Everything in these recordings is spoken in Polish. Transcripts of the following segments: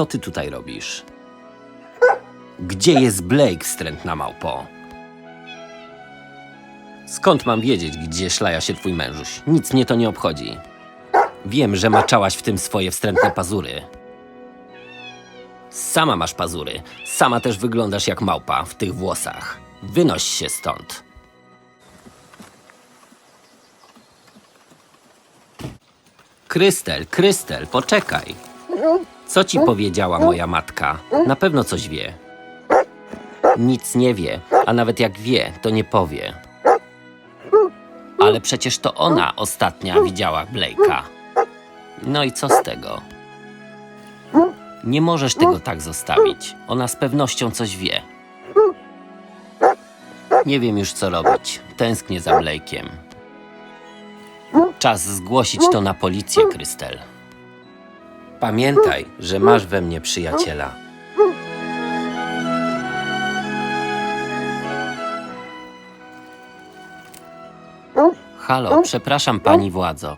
co ty tutaj robisz? Gdzie jest Blake, wstrętna małpo? Skąd mam wiedzieć, gdzie szlaja się twój mężuś? Nic mnie to nie obchodzi. Wiem, że maczałaś w tym swoje wstrętne pazury. Sama masz pazury. Sama też wyglądasz jak małpa w tych włosach. Wynoś się stąd. Krystel, Krystel, poczekaj. Co ci powiedziała moja matka? Na pewno coś wie. Nic nie wie, a nawet jak wie, to nie powie. Ale przecież to ona ostatnia widziała Blake'a. No i co z tego? Nie możesz tego tak zostawić. Ona z pewnością coś wie. Nie wiem już co robić. Tęsknię za Blake'iem. Czas zgłosić to na policję, Krystel. Pamiętaj, że masz we mnie przyjaciela. Halo, przepraszam pani władzo.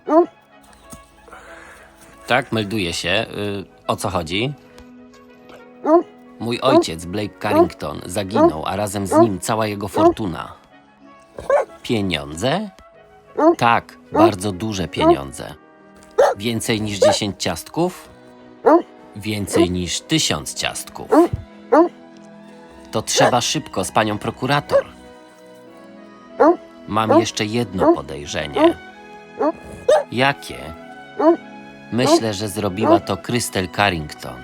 Tak, melduje się. Y, o co chodzi? Mój ojciec, Blake Carrington, zaginął, a razem z nim cała jego fortuna. Pieniądze? Tak, bardzo duże pieniądze. Więcej niż 10 ciastków? Więcej niż tysiąc ciastków. To trzeba szybko z panią prokurator. Mam jeszcze jedno podejrzenie. Jakie? Myślę, że zrobiła to Krystel Carrington.